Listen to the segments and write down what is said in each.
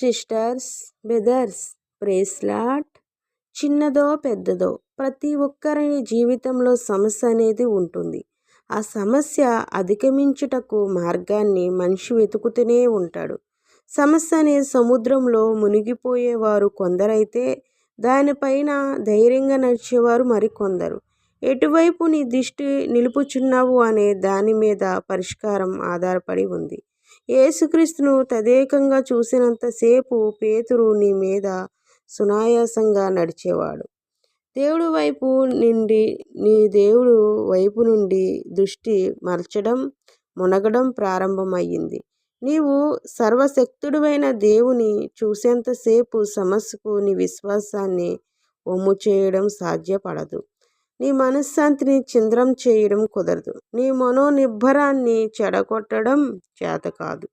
Sisters brothers బ్రేస్లాట్ చిన్నదో పెద్దదో. ప్రతి ఒక్కరి జీవితంలో సమస్య అనేది ఉంటుంది. ఆ సమస్య అధిగమించుటకు మార్గాన్ని మనిషి వెతుకుతూనే ఉంటాడు. సమస్య అనే సముద్రంలో మునిగిపోయేవారు కొందరైతే దానిపైన ధైర్యంగా నడిచేవారు మరికొందరు. ఎటువైపు నీ దిష్టి నిలుపుచున్నావు అనే దాని మీద పరిష్కారం ఆధారపడి ఉంది. యేసుక్రీస్తును తదేకంగా చూసినంతసేపు పేతురు నీ మీద సునాయాసంగా నడిచేవాడు. దేవుడు వైపు నుండి నీ దేవుడు వైపు నుండి దృష్టి మరచడం మునగడం ప్రారంభమయ్యింది. నీవు సర్వశక్తుడువైన దేవుని చూసేంతసేపు సమస్యకు నీ విశ్వాసాన్ని ఒమ్ము చేయడం సాధ్యపడదు. నీ మనశ్శాంతిని చింద్రం చేయడం కుదరదు. నీ మనోనిబ్బరాన్ని చెడగొట్టడం చేత కాదు.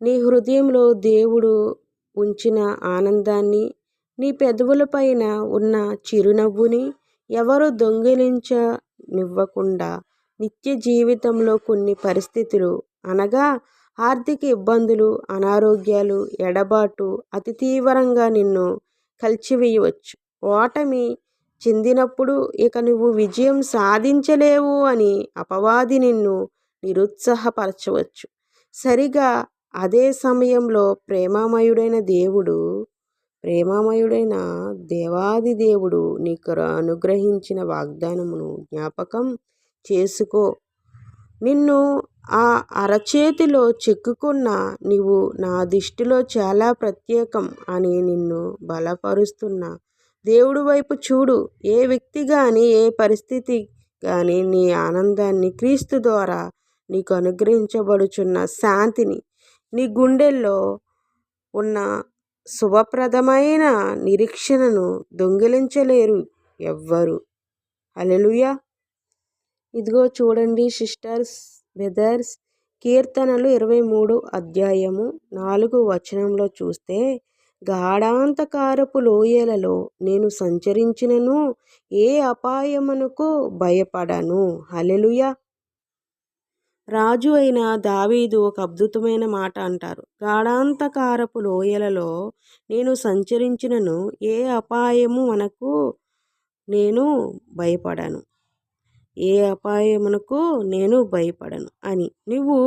నీ హృదయంలో దేవుడు ఉంచిన ఆనందాన్ని నీ పెదవులపైన ఉన్న చిరునవ్వుని ఎవరు దొంగిలించనివ్వకుండా నిత్య జీవితంలో కొన్ని పరిస్థితులు అనగా ఆర్థిక ఇబ్బందులు అనారోగ్యాలు ఎడబాటు అతి తీవ్రంగా నిన్ను కలిచివేయవచ్చు. ఓటమి చెందినప్పుడు ఇక నువ్వు విజయం సాధించలేవు అని అపవాది నిన్ను నిరుత్సాహపరచవచ్చు. సరిగా అదే సమయంలో ప్రేమామయుడైన దేవుడు ప్రేమామయుడైన దేవాది దేవుడు నీకు అనుగ్రహించిన వాగ్దానమును జ్ఞాపకం చేసుకో. నిన్ను ఆ అరచేతిలో చెక్కుకున్న నీవు నా దృష్టిలో చాలా ప్రత్యేకం అని నిన్ను బలపరుస్తున్న దేవుడు వైపు చూడు. ఏ వ్యక్తి కానీ ఏ పరిస్థితి కానీ నీ ఆనందాన్ని క్రీస్తు ద్వారా నీకు అనుగ్రహించబడుచున్న శాంతిని నీ గుండెల్లో ఉన్న శుభప్రదమైన నిరీక్షణను దొంగిలించలేరు ఎవ్వరు. అలెలుయా ఇదిగో చూడండి సిస్టర్స్ బ్రదర్స్ కీర్తనలు ఇరవై మూడు అధ్యాయము నాలుగు వచనంలో చూస్తే గాఢాంతకారపు లోయలలో నేను సంచరించినను ఏ అపాయమునకు భయపడను. హలెలుయ రాజు అయిన దావీదు ఒక అద్భుతమైన మాట అంటారు. గాఢాంతకారపు లోయలలో నేను సంచరించినను ఏ అపాయము మనకు నేను భయపడను. ఏ అపాయమునకు నేను భయపడను అని. నువ్వు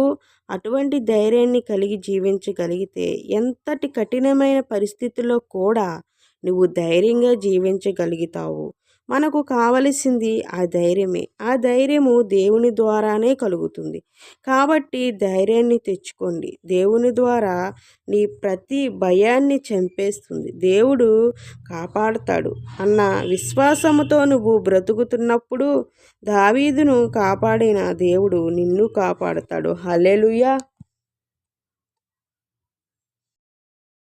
అటువంటి ధైర్యాన్ని కలిగి జీవించగలిగితే ఎంతటి కఠినమైన పరిస్థితుల్లో కూడా నువ్వు ధైర్యంగా జీవించగలుగుతావు. మనకు కావలసింది ఆ ధైర్యమే. ఆ ధైర్యము దేవుని ద్వారానే కలుగుతుంది. కాబట్టి ధైర్యాన్ని తెచ్చుకోండి. దేవుని ద్వారా నీ ప్రతి భయాన్ని చంపేస్తుంది. దేవుడు కాపాడుతాడు అన్న విశ్వాసముతో నువ్వు బ్రతుకుతున్నప్పుడు దావీదును కాపాడిన దేవుడు నిన్ను కాపాడుతాడు. హలెలుయా